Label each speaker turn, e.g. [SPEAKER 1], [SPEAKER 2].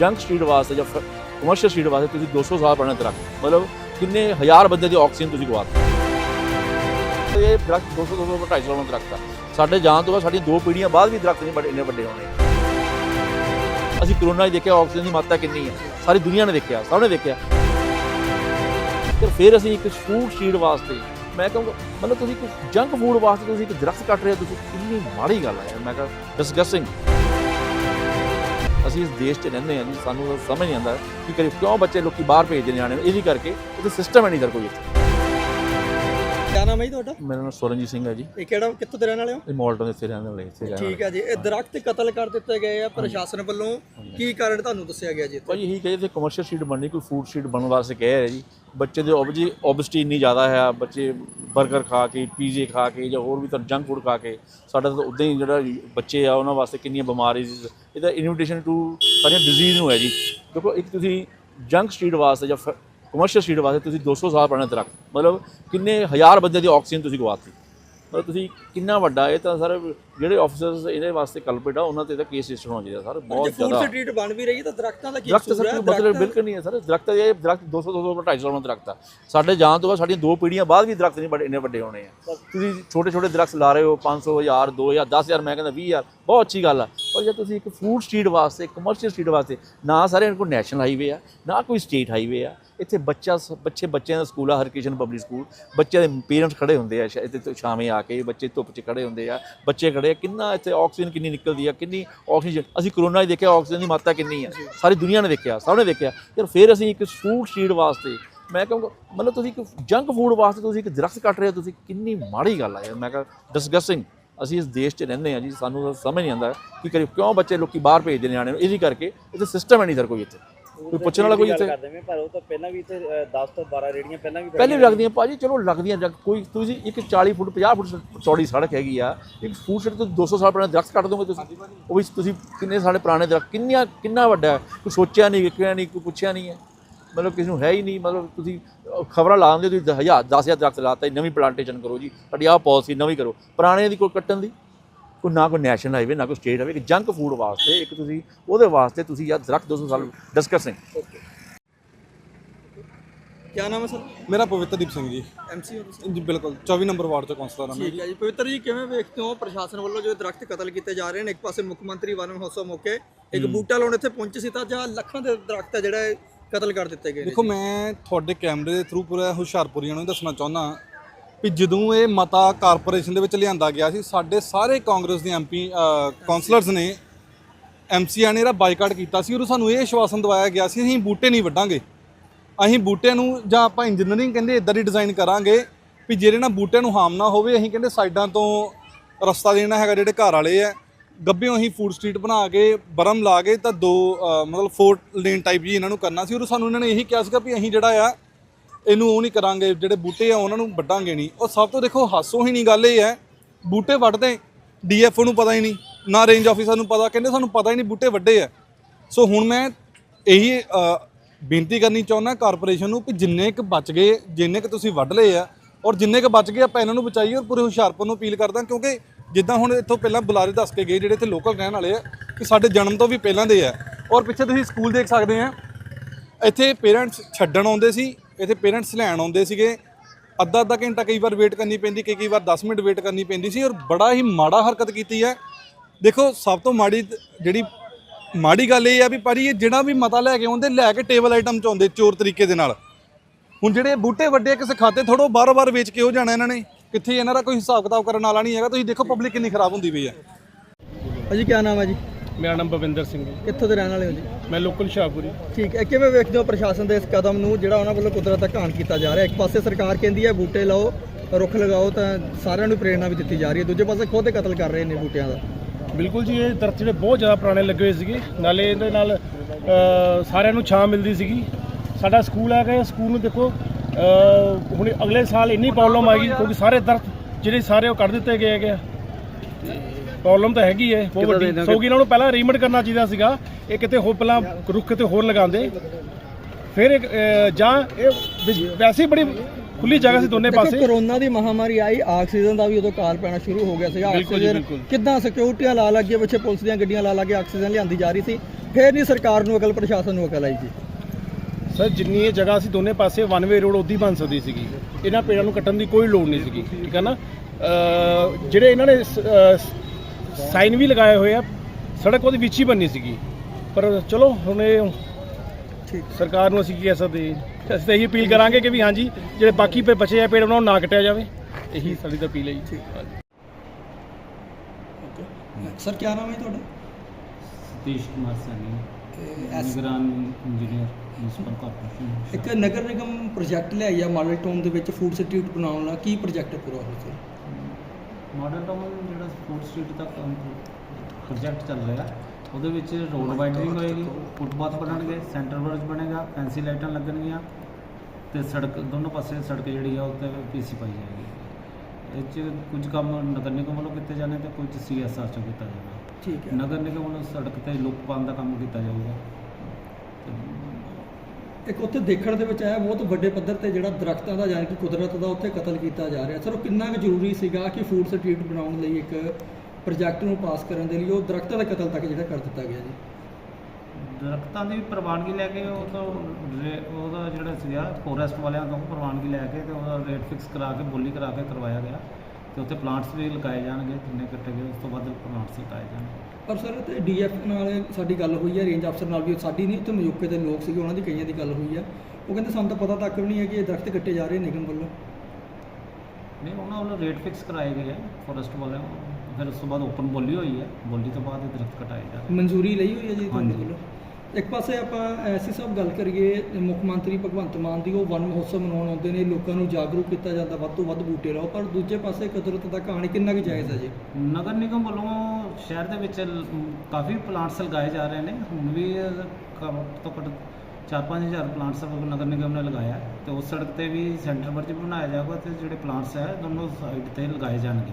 [SPEAKER 1] Junk street ਵਾਸਤੇ ਜਾਂ commercial street ਵਾਸਤੇ ਤੁਸੀਂ 200 ਸਾਲ ਪੁਰਾਣੇ ਦਰਖਤ, ਮਤਲਬ ਕਿੰਨੇ ਹਜ਼ਾਰ ਬੰਦੇ ਦੀ ਆਕਸੀਜਨ ਤੁਸੀਂ ਗਵਾ ਦਿੱਤੀ? ਇਹ ਦਰਖਤ 200 200 250 ਸਾਲ ਦਾ ਦਰਖਤ ਆ। ਸਾਡੇ ਜਾਣ ਤੋਂ ਬਾਅਦ ਸਾਡੀਆਂ ਦੋ ਪੀੜ੍ਹੀਆਂ ਬਾਅਦ ਵੀ ਦਰਖਤ ਨਹੀਂ ਬੜੇ ਇੰਨੇ ਵੱਡੇ ਹੋਣੇ ਅਸੀਂ ਕਰੋਨਾ 'ਚ ਦੇਖਿਆ ਆਕਸੀਜਨ ਦੀ ਮਾਤਰਾ ਕਿੰਨੀ ਹੈ ਸਾਰੀ ਦੁਨੀਆ ਨੇ ਦੇਖਿਆ, ਸਭ ਨੇ ਦੇਖਿਆ। ਤੇ ਫਿਰ ਅਸੀਂ ਇੱਕ ਫੂਡ ਸ਼ੀਟ ਵਾਸਤੇ, ਮੈਂ ਕਹੂੰਗਾ ਮਤਲਬ ਤੁਸੀਂ ਇੱਕ ਜੰਕ ਫੂਡ ਵਾਸਤੇ ਤੁਸੀਂ ਇੱਕ ਦਰਖਤ ਕੱਟ ਰਹੇ ਹੋ, ਤੁਸੀਂ ਕਿੰਨੀ ਮਾੜੀ ਗੱਲ ਹੈ ਮੈਂ ਕਹਾਂ ਡਿਸਗਸਟਿੰਗ ਅਸੀਂ ਇਸ ਦੇਸ਼ 'ਚ ਰਹਿੰਦੇ ਹਾਂ ਜੀ, ਸਾਨੂੰ ਸਮਝ ਨਹੀਂ ਆਉਂਦਾ ਕਿ ਕਰੀ ਕਿਉਂ ਬੱਚੇ ਲੋਕੀ ਬਾਹਰ ਭੇਜਦੇ ਨਿਆਣੇ ਇਹਦੀ ਕਰਕੇ ਇਹ ਤਾਂ ਸਿਸਟਮ ਹੈ ਨਹੀਂ ਸਰ ਕੋਈ ਇੱਥੇ।
[SPEAKER 2] ਕਿਆ ਨਾਮ ਹੈ ਜੀ ਤੁਹਾਡਾ?
[SPEAKER 1] ਮੇਰਾ ਨਾਮ ਸੋਰਨਜੀਤ ਸਿੰਘ ਹੈ ਜੀ।
[SPEAKER 2] ਇਹ ਕਿਹੜਾ ਕਿੱਥੋਂ ਦੇ ਰਹਿਣ ਵਾਲੇ ਹੋ?
[SPEAKER 1] ਇਹ ਮਾਲਟਨ ਦੇ ਇੱਥੇ ਰਹਿਣ ਵਾਲੇ ਇੱਥੇ ਰਹਿਣ
[SPEAKER 2] ਠੀਕ ਹੈ ਜੀ ਇਹ ਦਰਖਤ ਕਤਲ ਕਰ ਦਿੱਤੇ ਗਏ ਆ ਪ੍ਰਸ਼ਾਸਨ ਵੱਲੋਂ। ਕੀ ਕਾਰਨ ਤੁਹਾਨੂੰ ਦੱਸਿਆ ਗਿਆ ਜੀ ਇੱਥੇ?
[SPEAKER 1] ਭਾਜੀ ਇਹੀ ਕਹੇ ਤੇ ਕਮਰਸ਼ੀਅਲ ਸਟਰੀਟ ਬਣਨੀ ਕੋਈ ਫੂਡ ਸਟਰੀਟ ਬਣਨ ਵਾਸਤੇ ਕਹਿ ਰਹੇ ਜੀ। ਬੱਚੇ ਦੇ ਓਬਜੀ ਓਬਸਟੀ ਇੰਨੀ ਜ਼ਿਆਦਾ ਹੈ ਬੱਚੇ 버ਗਰ ਖਾ ਕੇ ਪੀਜ਼ੇ ਖਾ ਕੇ ਜਾਂ ਹੋਰ ਵੀ ਤਾਂ ਜੰਕ ਫੂਡ ਖਾ ਕੇ ਸਾਡਾ ਤਾਂ ਉਦਾਂ ਹੀ ਜਿਹੜਾ ਬੱਚੇ ਆ ਉਹਨਾਂ ਵਾਸਤੇ ਕਿੰਨੀਆਂ ਬਿਮਾਰੀਜ਼ ਇਹਦਾ ਇਨਵੀਟੇਸ਼ਨ ਟੂ ਸਾਰੀਆਂ ਡਿਜ਼ੀਜ਼ ਨੂੰ ਹੈ ਜੀ। ਦੇਖੋ ਇੱਕ ਤੁਸੀਂ ਜੰਕ ਸਟਰੀਟ ਵਾਸਤੇ ਜਾਂ ਕਮਰਸ਼ੀਅਲ ਸਟਰੀਟ ਵਾਸਤੇ ਤੁਸੀਂ 200 ਸਾਲ ਪੁਰਾਣੇ ਦਰਖਤ ਮਤਲਬ ਕਿੰਨੇ ਹਜ਼ਾਰ ਬੰਦੇ ਦੀ ਆਕਸੀਜਨ ਤੁਸੀਂ ਗਵਾਤੀ। ਮਤਲਬ ਤੁਸੀਂ ਕਿੰਨਾ ਵੱਡਾ ਇਹ ਤਾਂ ਸਰ ਜਿਹੜੇ ਆਫੀਸਰਸ ਇਹਦੇ ਵਾਸਤੇ ਕਲਪਿਟ ਆ ਉਹਨਾਂ ਤੇ ਤਾਂ ਕੇਸ ਰਜਿਸਟਰ ਹੋਣਾ ਚਾਹੀਦਾ ਸਰ ਬਹੁਤ ਜ਼ਿਆਦਾ।
[SPEAKER 2] ਸਟਰੀਟ ਬਣ ਵੀ ਰਹੀ ਹੈ ਤਾਂ ਦਰਖਤਾਂ ਦਾ ਕੀ
[SPEAKER 1] ਦਰਖਤ ਸਰ ਕੋਈ ਮਤਲਬ ਬਿਲਕੁਲ ਨਹੀਂ ਹੈ ਸਰ ਦਰਖਤ ਇਹ ਦਰਖਤ 200 200 250 ਸਾਲਾਂ ਦਾ ਦਰਖਤ ਆ। ਸਾਡੇ ਜਾਣ ਤੋਂ ਬਾਅਦ ਸਾਡੀਆਂ ਦੋ ਪੀੜ੍ਹੀਆਂ ਬਾਅਦ ਵੀ ਦਰਖਤ ਨਹੀਂ ਬੜੇ ਇੰਨੇ ਵੱਡੇ ਹੋਣੇ ਆ। ਤੁਸੀਂ ਛੋਟੇ ਛੋਟੇ ਦਰਖਤ ਲਾ ਰਹੇ ਹੋ 500 1000 2000 10000 ਮੈਂ ਕਹਿੰਦਾ 20000 ਬਹੁਤ ਅੱਛੀ ਗੱਲ ਆ। ਪਰ ਜੇ ਤੁਸੀਂ ਇੱਕ ਫੂਡ ਸਟਰੀਟ ਵਾਸਤੇ ਕਮਰਸ਼ੀਅਲ ਸਟਰੀਟ ਵਾਸਤੇ ਨਾ ਸਾਰੇ ਕੋਲ ਨੈਸ਼ਨਲ ਹਾਈਵੇ ਆ ਨਾ ਕੋਈ ਸਟੇਟ ਹਾਈਵੇ ਆ ਇੱਥੇ ਬੱਚਾ ਸ- ਬੱਚੇ ਬੱਚਿਆਂ ਦਾ ਸਕੂਲ ਆ ਹਰਕਿਸ਼ਨ ਪਬਲਿਕ ਸਕੂਲ ਬੱਚਿਆਂ ਦੇ ਪੇਰੈਂਟਸ ਖੜੇ ਹੁੰਦੇ ਆ ਸ਼ਾ- ਇੱਥੇ ਸ਼ਾਮੇ ਆ ਕੇ ਬੱਚੇ ਧੁੱਪ 'ਚ ਖੜੇ ਹੁੰਦੇ ਆ, ਬੱਚੇ ਖੜੇ ਆ, ਕਿੰਨਾ ਇੱਥੇ ਆਕਸੀਜਨ ਕਿੰਨੀ ਨਿਕਲਦੀ ਆ, ਕਿੰਨੀ ਆਕਸੀਜਨ ਅਸੀਂ ਕਰੋਨਾ 'ਚ ਦੇਖਿਆ ਆਕਸੀਜਨ ਦੀ ਮਾਤਰਾ ਕਿੰਨੀ ਆ, ਸਾਰੀ ਦੁਨੀਆ ਨੇ ਦੇਖਿਆ, ਸਭ ਨੇ ਦੇਖਿਆ। ਫਿਰ ਫਿਰ ਅਸੀਂ ਇੱਕ ਫੂਡ ਸਟਰੀਟ ਵਾਸਤੇ, ਮੈਂ ਕਹੂੰਗਾ, ਮਤਲਬ ਤੁਸੀਂ ਇੱਕ ਜੰਕ ਫੂਡ ਵਾਸਤੇ ਤੁਸੀਂ ਇੱਕ ਦਰਖਤ ਕੱਟ ਰਹੇ ਹੋ, ਤੁਸੀਂ ਕਿੰਨੀ ਮਾੜੀ ਗੱਲ ਆ ਯਾਰ, ਮੈਂ ਕਹਾਂ ਡਿਸਗਸਟਿੰਗ ਅਸੀਂ ਇਸ ਦੇਸ਼ 'ਚ ਰਹਿੰਦੇ ਹਾਂ ਜੀ, ਸਾਨੂੰ ਸਮਝ ਨਹੀਂ ਆਉਂਦਾ ਕਿ ਕਰੀ ਕਿਉਂ ਬੱਚੇ ਲੋਕੀ ਬਾਹਰ ਭੇਜਦੇ ਨਿਆਣੇ ਨੂੰ, ਇਹਦੀ ਕਰਕੇ ਇਹ ਸਿਸਟਮ ਹੈ ਨਹੀਂ ਸਰ ਕੋਈ ਇੱਥੇ। ਕੋਈ ਪੁੱਛਣ ਵਾਲਾ ਕੋਈ ਇੱਥੇ?
[SPEAKER 3] ਕਰਦੇ ਮੈਂ ਪਰ ਉਹ ਤਾਂ ਪਹਿਲਾਂ ਵੀ ਇੱਥੇ 10 ਤੋਂ 12 ਰੇੜੀਆਂ ਪਹਿਲਾਂ ਵੀ
[SPEAKER 1] ਪਹਿਲੇ ਵੀ ਲੱਗਦੀਆਂ ਭਾਜੀ ਚਲੋ ਲੱਗਦੀਆਂ ਜਗ ਕੋਈ ਤੁਸੀਂ ਇੱਕ 40 ਫੁੱਟ 50 ਫੁੱਟ ਚੌੜੀ ਸੜਕ ਹੈਗੀ ਆ ਇੱਕ ਫੂਟ ਸੜਕ ਤੋਂ 200 ਸਾਲ ਪੁਰਾਣੇ ਦਰਖਤ ਕੱਟ ਦੋਗੇ ਤੁਸੀਂ। ਉਹ ਵੀ ਤੁਸੀਂ ਕਿੰਨੇ ਸਾਡੇ ਪੁਰਾਣੇ ਦਰਖਤ ਕਿੰਨੀਆਂ ਕਿੰਨਾ ਵੱਡਾ ਕੋਈ ਸੋਚਿਆ ਨਹੀਂ ਵੇਖਿਆ ਨਹੀਂ ਕੋਈ ਪੁੱਛਿਆ ਨਹੀਂ ਹੈ। ਮਤਲਬ ਕਿਸੇ ਨੂੰ ਹੈ ਹੀ ਨਹੀਂ ਮਤਲਬ ਤੁਸੀਂ ਖਬਰਾਂ ਲਾਉਂਦੇ ਤੁਸੀਂ ਦਸ ਹਜ਼ਾਰ 10000 ਦਰਖਤ ਲਾਤਾ ਨਵੀਂ ਪਲਾਂਟੇਸ਼ਨ ਕਰੋ ਜੀ ਤੁਹਾਡੀ ਆਹ ਪਾਲਿਸੀ ਨਵੀਂ ਕਰੋ। ਪੁਰਾਣੇ ਦੀ ਕੋਈ ਕੱਟਣ ਦੀ? ਕੋਈ ਨਾ ਕੋਈ ਨੈਸ਼ਨਲ ਹਾਈਵੇ ਨਾ ਕੋਈ ਸਟੇਟ ਹਾਈਵੇ ਇੱਕ ਜੰਕ ਫੂਡ ਵਾਸਤੇ ਇੱਕ ਤੁਸੀਂ ਉਹਦੇ ਵਾਸਤੇ ਤੁਸੀਂ ਯਾਰ ਦਰਖਤ 200 ਸਾਲ ਡਿਸਕਸਿੰਗ
[SPEAKER 2] ਕਿਆ ਨਾਮ ਹੈ ਸਰ?
[SPEAKER 4] ਮੇਰਾ ਪਵਿੱਤਰਦੀਪ ਸਿੰਘ ਜੀ।
[SPEAKER 2] ਐਮਸੀ ਹੋ ਤੁਸੀਂ?
[SPEAKER 4] ਜੀ ਬਿਲਕੁਲ 24 ਨੰਬਰ ਵਾਰਡ ਤੋਂ ਕਾਉਂਸਲਰ ਹਾਂ ਮੈਂ
[SPEAKER 2] ਠੀਕ ਹੈ ਜੀ। ਪਵਿੱਤਰ ਜੀ ਕਿਵੇਂ ਵੇਖਦੇ ਹੋ ਪ੍ਰਸ਼ਾਸਨ ਵੱਲੋਂ ਜੋ ਦਰਖਤ ਕਤਲ ਕੀਤੇ ਜਾ ਰਹੇ ਨੇ ਇੱਕ ਪਾਸੇ ਮੁੱਖ ਮੰਤਰੀ ਵਨ ਮਹੋਤਸਵ ਮੌਕੇ ਇੱਕ ਬੂਟਾ ਲਾਉਣ ਇੱਥੇ ਪਹੁੰਚੇ ਸੀ ਤਾਂ ਜਾਂ ਲੱਖਾਂ ਦੇ ਦਰਖਤ ਹੈ ਜਿਹੜਾ ਕਤਲ ਕਰ ਦਿੱਤੇ ਗਏ ਨੇ
[SPEAKER 4] ਦੇਖੋ ਮੈਂ ਤੁਹਾਡੇ ਕੈਮਰੇ ਦੇ ਥਰੂ ਪੂਰਾ ਹੁਸ਼ਿਆਰਪੁਰੀਆਂ ਨੂੰ ਦੱਸਣਾ ਚਾਹੁੰਦਾ ਵੀ ਜਦੋਂ ਇਹ ਮਤਾ ਕਾਰਪੋਰੇਸ਼ਨ ਦੇ ਵਿੱਚ ਲਿਆਂਦਾ ਗਿਆ ਸੀ, ਸਾਡੇ ਸਾਰੇ ਕਾਂਗਰਸ ਦੇ ਐਮਪੀ ਕਾਉਂਸਲਰਸ ਨੇ ਐਮਸੀਆਂ ਨੇ ਇਹਦਾ ਬਾਈਕਾਟ ਕੀਤਾ ਸੀ। ਔਰ ਸਾਨੂੰ ਇਹ ਆਸ਼ਵਾਸਨ ਦਵਾਇਆ ਗਿਆ ਸੀ, ਅਸੀਂ ਬੂਟੇ ਨਹੀਂ ਵੱਢਾਂਗੇ। ਅਸੀਂ ਬੂਟੇ ਨੂੰ ਜਾਂ ਆਪਾਂ ਇੰਜੀਨੀਅਰਿੰਗ ਕਹਿੰਦੇ ਇਦਾਂ ਦੀ ਡਿਜ਼ਾਈਨ ਕਰਾਂਗੇ ਵੀ ਜਿਹੜੇ ਨਾਲ ਬੂਟਿਆਂ ਨੂੰ ਹਾਰਮ ਨਾ ਹੋਵੇ, ਅਸੀਂ ਕਹਿੰਦੇ ਸਾਈਡਾਂ ਤੋਂ ਰਸਤਾ ਦੇਣਾ ਹੈਗਾ ਜਿਹੜੇ ਘਰ ਵਾਲੇ ਆ ਗੱਬਿਓਂ ਅਸੀਂ ਫੂਡ ਸਟਰੀਟ ਬਣਾ ਕੇ, ਬਰਮ ਲਾ ਕੇ ਤਾਂ ਦੋ ਮਤਲਬ ਫੋਰਟ ਲੇਨ ਟਾਈਪ ਜੀ ਇਹਨਾਂ ਨੂੰ ਕਰਨਾ ਸੀ। ਔਰ ਸਾਨੂੰ ਇਹਨਾਂ ਨੇ ਇਹੀ ਕਿਹਾ ਸੀਗਾ ਵੀ ਅਸੀਂ ਜਿਹੜਾ ਆ ਇਹਨੂੰ ਉਹ ਨਹੀਂ ਕਰਾਂਗੇ, ਜਿਹੜੇ ਬੂਟੇ ਆ ਉਹਨਾਂ ਨੂੰ ਵੱਢਾਂਗੇ ਨਹੀਂ। ਉਹ ਸਭ ਤੋਂ ਦੇਖੋ, ਹਾਸੋ ਹੀ ਨਹੀਂ ਗੱਲ ਇਹ ਹੈ, ਬੂਟੇ ਵੱਢਦੇ, ਡੀਐਫਓ ਨੂੰ ਪਤਾ ਹੀ ਨਹੀਂ, ਨਾ ਰੇਂਜ ਆਫੀਸਰ ਨੂੰ ਪਤਾ, ਕਹਿੰਦੇ ਸਾਨੂੰ ਪਤਾ ਹੀ ਨਹੀਂ ਬੂਟੇ ਵੱਢੇ ਆ। ਸੋ ਹੁਣ ਮੈਂ ਇਹੀ ਬੇਨਤੀ ਕਰਨੀ ਚਾਹੁੰਦਾ ਕਾਰਪੋਰੇਸ਼ਨ ਨੂੰ ਕਿ ਜਿੰਨੇ ਕੁ ਬਚ ਗਏ, ਜਿੰਨੇ ਕੁ ਤੁਸੀਂ ਵੱਢ ਲਏ ਆ, ਔਰ ਜਿੰਨੇ ਕੁ ਬਚ ਗਏ, ਆਪਾਂ ਇਹਨਾਂ ਨੂੰ ਬਚਾਈਏ ਔਰ ਪੂਰੇ ਹੁਸ਼ਿਆਰਪੁਰ ਨੂੰ ਅਪੀਲ ਕਰਦਾ, ਕਿਉਂਕਿ ਜਿੱਦਾਂ ਹੁਣ ਇੱਥੋਂ ਪਹਿਲਾਂ ਬੁਲਾਰੇ ਦੱਸ ਕੇ ਗਏ, ਜਿਹੜੇ ਇੱਥੇ ਲੋਕਲ ਰਹਿਣ ਵਾਲੇ ਆ, ਕਿ ਸਾਡੇ ਜਨਮ ਤੋਂ ਵੀ ਪਹਿਲਾਂ ਦੇ ਆ। ਔਰ ਪਿੱਛੇ ਤੁਸੀਂ ਸਕੂਲ ਦੇਖ ਸਕਦੇ ਆ, ਇੱਥੇ ਪੇਰੈਂਟਸ ਛੱਡਣ ਆਉਂਦੇ ਸੀ ਇੱਥੇ ਪੇਰੈਂਟਸ ਲੈਣ ਆਉਂਦੇ ਸੀਗੇ। ਅੱਧਾ ਅੱਧਾ ਘੰਟਾ ਕਈ ਵਾਰ ਵੇਟ ਕਰਨੀ ਪੈਂਦੀ, ਕਈ ਕਈ ਵਾਰ 10 ਮਿੰਟ ਵੇਟ ਕਰਨੀ ਪੈਂਦੀ ਸੀ ਔਰ ਬੜਾ ਹੀ ਮਾੜਾ ਹਰਕਤ ਕੀਤੀ ਹੈ। ਦੇਖੋ, ਸਭ ਤੋਂ ਮਾੜੀ ਜਿਹੜੀ ਮਾੜੀ ਗੱਲ ਇਹ ਆ ਵੀ ਭਾਜੀ ਇਹ ਜਿਹੜਾ ਵੀ ਮਤਾ ਲੈ ਕੇ ਆਉਂਦੇ, ਲੈ ਕੇ ਟੇਬਲ ਆਈਟਮ ਚ ਆਉਂਦੇ ਚੋਰ ਤਰੀਕੇ ਦੇ ਨਾਲ। ਹੁਣ ਜਿਹੜੇ ਬੂਟੇ ਵੱਡੇ ਕਿਸੇ ਖਾਤੇ ਥੋੜੋ ਬਾਰੋ ਬਾਰ ਵੇਚ ਕੇ ਹੋ ਜਾਣਾ ਇਹਨਾਂ ਨੇ। ਕਿੱਥੇ ਇਹਨਾਂ ਦਾ ਕੋਈ ਹਿਸਾਬ ਕਿਤਾਬ ਕਰਨ ਵਾਲਾ ਨਹੀਂ ਹੈਗਾ। ਤੁਸੀਂ ਦੇਖੋ ਪਬਲਿਕ ਕਿੰਨੀ ਖਰਾਬ ਹੁੰਦੀ ਪਈ ਹੈ।
[SPEAKER 2] ਭਾਜੀ, ਕਿਆ ਨਾਮ ਹੈ ਜੀ?
[SPEAKER 5] ਮੇਰਾ ਨਾਮ ਭਵਿੰਦਰ ਸਿੰਘ ਹੈ।
[SPEAKER 2] ਕਿੱਥੋਂ ਦੇ ਰਹਿਣ ਵਾਲੇ ਹੋ ਜੀ?
[SPEAKER 5] ਮੈਂ ਲੋਕਲ ਸ਼ਾਹਪੁਰੀ।
[SPEAKER 2] ਠੀਕ ਹੈ ਕਿਵੇਂ ਵੇਖਦੇ ਹੋ ਪ੍ਰਸ਼ਾਸਨ ਦੇ ਇਸ ਕਦਮ ਨੂੰ ਜਿਹੜਾ ਉਹਨਾਂ ਵੱਲੋਂ ਕੁਦਰਤ ਦਾ ਘਾਣ ਕੀਤਾ ਜਾ ਰਿਹਾ? ਇੱਕ ਪਾਸੇ ਸਰਕਾਰ ਕਹਿੰਦੀ ਹੈ ਬੂਟੇ ਲਾਓ ਰੁੱਖ ਲਗਾਓ ਤਾਂ ਸਾਰਿਆਂ ਨੂੰ ਪ੍ਰੇਰਣਾ ਵੀ ਦਿੱਤੀ ਜਾ ਰਹੀ ਹੈ। ਦੂਜੇ ਪਾਸੇ ਖੁਦ ਹੀ ਕਤਲ ਕਰ ਰਹੇ ਨੇ ਬੂਟਿਆਂ ਦਾ।
[SPEAKER 5] ਬਿਲਕੁਲ ਜੀ ਇਹ ਦਰਖਤ ਜਿਹੜੇ ਬਹੁਤ ਜ਼ਿਆਦਾ ਪੁਰਾਣੇ ਲੱਗੇ ਹੋਏ ਸੀਗੇ। ਨਾਲੇ ਇਹਦੇ ਨਾਲ ਸਾਰਿਆਂ ਨੂੰ ਛਾਂ ਮਿਲਦੀ ਸੀਗੀ। ਸਾਡਾ ਸਕੂਲ ਹੈਗਾ ਸਕੂਲ ਨੂੰ ਦੇਖੋ ਹੁਣ ਅਗਲੇ ਸਾਲ ਇੰਨੀ ਪ੍ਰੋਬਲਮ ਆਏਗੀ ਕਿਉਂਕਿ ਸਾਰੇ ਦਰਖਤ ਜਿਹੜੇ ਸਾਰੇ ਉਹ ਕੱਢ ਦਿੱਤੇ ਗਏ ਹੈਗੇ ਆ। ਪ੍ਰੋਬਲਮ ਤਾਂ ਹੈਗੀ ਹੈ ਬਹੁਤ ਵੱਡੀ। ਸੋ ਕਿ ਇਹਨਾਂ ਨੂੰ ਪਹਿਲਾਂ ਰੀਮਿਟ ਕਰਨਾ ਚਾਹੀਦਾ ਸੀਗਾ ਇਹ ਕਿਤੇ ਹੋਰ ਪਹਿਲਾਂ ਰੁੱਖ ਕਿਤੇ ਹੋਰ ਲਗਾਉਂਦੇ। ਫਿਰ ਇੱਕ, ਜਾਂ ਇਹ ਵੈਸੇ ਹੀ ਬੜੀ ਖੁੱਲੀ ਜਗ੍ਹਾ ਸੀ ਦੋਨੇ
[SPEAKER 2] ਦੇਖੋ
[SPEAKER 5] ਪਾਸੇ।
[SPEAKER 2] ਕਰੋਨਾ ਦੀ ਮਹਾਮਾਰੀ ਆਈ ਆਕਸੀਜਨ ਦਾ ਵੀ ਉਦੋਂ ਕਾਲ ਪੈਣਾ ਸ਼ੁਰੂ ਹੋ ਗਿਆ ਸੀਗਾ।
[SPEAKER 5] ਬਿਲਕੁਲ ਜੀ,
[SPEAKER 2] ਆਕਸੀਜਨ
[SPEAKER 5] ਬਿਲਕੁਲ।
[SPEAKER 2] ਕਿੱਦਾਂ ਸਿਕਿਉਰਟੀਆਂ ਲਾ ਲੱਗੇ ਪਿੱਛੇ ਪੁਲਿਸ ਦੀਆਂ ਗੱਡੀਆਂ ਲਾ ਲਾ ਕੇ ਆਕਸੀਜਨ ਲਿਆਂਦੀ ਜਾ ਰਹੀ ਸੀ। ਫੇਰ ਨਹੀਂ ਸਰਕਾਰ ਨੂੰ ਅਕਲ ਪ੍ਰਸ਼ਾਸਨ ਨੂੰ ਅਕਲ ਆਈ ਜੀ।
[SPEAKER 5] ਸਰ ਜਿੰਨੀ ਇਹ ਜਗ੍ਹਾ ਸੀ ਦੋਨੇ ਪਾਸੇ ਵਨ ਵੇ ਰੋਡ ਉਦੀ ਬਣ ਸਕਦੀ ਸੀਗੀ। ਇਹਨਾਂ ਪੇੜਾਂ ਨੂੰ ਕੱਟਣ ਦੀ ਕੋਈ ਲੋੜ ਨਹੀਂ ਸੀਗੀ ਠੀਕ ਹੈ ਨਾ? ਅਹ ਜਿਹੜੇ ਇਹਨਾਂ ਨੇ ਸਾਈਨ ਵੀ ਲਗਾਏ ਹੋਏ ਆ। ਸੜਕ ਉਹਦੇ ਵਿੱਚ ਹੀ ਬਣਨੀ ਸੀਗੀ। ਪਰ ਚਲੋ ਹੁਣ ਇਹ
[SPEAKER 2] ਠੀਕ।
[SPEAKER 5] ਸਰਕਾਰ ਨੂੰ ਅਸੀਂ ਕੀ ਕਹਿ ਸਕਦੇ। ਅਸੀਂ ਤਾਂ ਇਹੀ ਅਪੀਲ ਕਰਾਂਗੇ ਕਿ ਵੀ ਹਾਂਜੀ ਜਿਹੜੇ ਬਾਕੀ ਪੇ ਬਚੇ ਆ ਪੇੜ ਉਹਨਾਂ ਨੂੰ ਨਾ ਕੱਟਿਆ ਜਾਵੇ। ਇਹੀ ਸਾਡੀ ਤਾਂ ਅਪੀਲ ਹੈ ਜੀ। ਹਾਂਜੀ।
[SPEAKER 2] ਸਰ ਕੀ ਨਾਮ ਹੈ ਤੁਹਾਡਾ?
[SPEAKER 6] ਸਤੀਸ਼ ਕੁਮਾਰ
[SPEAKER 2] ਐਸ-
[SPEAKER 6] ਨਿਗਰਾਨ ਇੰਜੀਨੀਅਰ ਮਿਊਨਿਸਪਲ ਕਾਰਪੋਰੇਸ਼ਨ
[SPEAKER 2] ਇੱਕ ਨਗਰ ਨਿਗਮ ਪ੍ਰੋਜੈਕਟ ਲਿਆਈ ਆ ਮਾਡਲ ਟਾਊਨ ਦੇ ਵਿੱਚ ਫੂਡ ਸਟਰੀਟ ਬਣਾਉਣ ਦਾ। ਕੀ ਪ੍ਰੋਜੈਕਟ ਪੂਰਾ ਹੋ ਸਰ
[SPEAKER 6] ਮਾਡਲ ਟਾਊਨ ਜਿਹੜਾ ਫੂਡ ਸਟਰੀਟ ਦਾ ਪ੍ਰੋਜੈਕਟ ਚੱਲ ਰਿਹਾ ਉਹਦੇ ਵਿੱਚ ਰੋਡ ਵਾਈਡਨਿੰਗ ਹੋਏਗੀ ਫੁੱਟਪਾਥ ਬਣਨਗੇ ਸੈਂਟਰ ਵਰਜ ਬਣੇਗਾ ਫੈਂਸੀ ਲਾਈਟਾਂ ਲੱਗਣਗੀਆਂ ਤੇ ਸੜਕ ਦੋਨੋਂ ਪਾਸੇ ਸੜਕ ਜਿਹੜੀ ਆ ਉੱਤੇ ਪੀਸੀ ਪਾਈ ਜਾਏਗੀ। ਇਹ 'ਚ ਕੁਝ ਕੰਮ ਨਗਰ ਨਿਗਮ ਵੱਲੋਂ ਕੀਤੇ ਜਾਣੇ ਤੇ ਕੁਝ ਸੀਐਸਆਰ ਚੋਂ ਕੀਤਾ ਜਾਣਾ।
[SPEAKER 2] ਠੀਕ ਹੈ।
[SPEAKER 6] ਨਗਰ ਨਿਗਮ ਵੱਲੋਂ ਸੜਕ ਤੇ ਲੁੱਕ ਪਾਉਣ ਦਾ ਕੰਮ ਕੀਤਾ ਜਾਊਗਾ।
[SPEAKER 2] ਇੱਕ ਉੱਥੇ ਦੇਖਣ ਦੇ ਵਿੱਚ ਆਇਆ, ਬਹੁਤ ਵੱਡੇ ਪੱਧਰ ਤੇ ਜਿਹੜਾ ਦਰਖਤਾਂ ਦਾ ਯਾਨੀ ਕਿ ਕੁਦਰਤ ਦਾ ਉੱਥੇ ਕਤਲ ਕੀਤਾ ਜਾ ਰਿਹਾ। ਸਰ, ਉਹ ਕਿੰਨਾ ਕੁ ਜ਼ਰੂਰੀ ਸੀਗਾ ਕਿ ਫੂਡ ਸਟਰੀਟ ਬਣਾਉਣ ਲਈ ਇੱਕ ਪ੍ਰੋਜੈਕਟ ਨੂੰ ਪਾਸ ਕਰਨ ਦੇ ਲਈ, ਉਹ ਦਰਖਤਾਂ ਦਾ ਕਤਲ ਤੱਕ ਜਿਹੜਾ ਕਰ ਦਿੱਤਾ ਗਿਆ ਜੀ?
[SPEAKER 6] ਦਰਖਤਾਂ ਦੀ ਪ੍ਰਵਾਨਗੀ ਲੈ ਕੇ ਉਹ ਤੋਂ ਰੇ- ਉਹਦਾ ਜਿਹੜਾ ਸੀਗਾ ਫੋਰੈਸਟ ਵਾਲਿਆਂ ਤੋਂ ਪ੍ਰਵਾਨਗੀ ਲੈ ਕੇ ਤੇ ਉਹਦਾ ਰੇਟ ਫਿਕਸ ਕਰਾ ਕੇ, ਬੋਲੀ ਕਰਾ ਕੇ ਕਰਵਾਇਆ ਗਿਆ। ਤੇ ਉੱਥੇ ਪਲਾਂਟਸ ਵੀ ਲਗਾਏ ਜਾਣਗੇ ਜਿੰਨੇ ਕੱਟੇ ਗਏ, ਉਸ ਤੋਂ ਬਾਅਦ ਪਲਾਂਟਸ ਲਗਾਏ ਜਾਣਗੇ।
[SPEAKER 2] ਪਰ ਸਰ ਤੇ ਡੀਐਫ ਨਾਲ ਸਾਡੀ ਗੱਲ ਹੋਈ ਹੈ ਰੇਂਜ ਅਫਸਰ ਨਾਲ ਵੀ ਸਾਡੀ ਨਹੀਂ ਉੱਥੇ ਮਯੋਕੇ ਦੇ ਲੋਕ ਸੀਗੇ ਉਹਨਾਂ ਦੀ ਕਈਆਂ ਦੀ ਗੱਲ ਹੋਈ ਹੈ ਉਹ ਕਹਿੰਦੇ ਸਾਨੂੰ ਤਾਂ ਪਤਾ ਤੱਕ ਵੀ ਨਹੀਂ ਹੈ ਕਿ ਇਹ ਦਰਖਤ ਕੱਟੇ ਜਾ ਰਹੇ ਨਿਗਮ ਵੱਲੋਂ
[SPEAKER 6] ਨਹੀਂ ਉਹਨਾਂ ਵੱਲੋਂ ਰੇਟ ਫਿਕਸ ਕਰਾਏ ਗਏ ਆ ਫੋਰੈਸਟ ਵਾਲਿਆਂ ਵੱਲੋਂ। ਫਿਰ ਉਸ ਤੋਂ ਬਾਅਦ ਓਪਨ ਬੋਲੀ ਹੋਈ ਹੈ ਬੋਲੀ ਤੋਂ ਬਾਅਦ ਇਹ ਦਰਖਤ ਕਟਾਏ ਜਾ ਰਹੇ
[SPEAKER 2] ਮਨਜ਼ੂਰੀ ਲਈ ਹੋਈ ਹੈ ਜੀ ਤੁਹਾਡੇ। ਵੱਲੋਂ ਇੱਕ ਪਾਸੇ ਆਪਾਂ ਐਸੀ ਸਭ ਗੱਲ ਕਰੀਏ, ਮੁੱਖ ਮੰਤਰੀ ਭਗਵੰਤ ਮਾਨ ਦੀ ਉਹ ਵਨ ਮਹੋਤਸਵ ਮਨਾਉਣ ਆਉਂਦੇ ਨੇ, ਲੋਕਾਂ ਨੂੰ ਜਾਗਰੂਕ ਕੀਤਾ ਜਾਂਦਾ, ਵੱਧ ਤੋਂ ਵੱਧ ਬੂਟੇ ਲਾਓ, ਪਰ ਦੂਜੇ ਪਾਸੇ ਕੁਦਰਤ ਦਾ ਕਹਾਣੀ ਕਿੰਨਾ ਕੁ ਜਾਇਜ਼ ਹੈ ਜੀ?
[SPEAKER 6] ਨਗਰ ਨਿਗਮ ਵੱਲੋਂ ਸ਼ਹਿਰ ਦੇ ਵਿੱਚ ਕਾਫੀ ਪਲਾਂਟਸ ਲਗਾਏ ਜਾ ਰਹੇ ਨੇ, ਹੁਣ ਵੀ ਘੱਟ ਤੋਂ ਘੱਟ 4-5000 ਪਲਾਂਟਸ ਨਗਰ ਨਿਗਮ ਨੇ ਲਗਾਇਆ ਹੈ ਤੇ ਉਸ ਸੜਕ ਤੇ ਵੀ ਸੈਂਟਰ ਵਰਜ ਬਣਾਇਆ ਜਾਊਗਾ, ਤੇ ਜਿਹੜੇ ਪਲਾਂਟਸ ਹੈ, ਦੋਨੋਂ ਸਾਈਡ ਤੇ ਲਗਾਏ ਜਾਣਗੇ।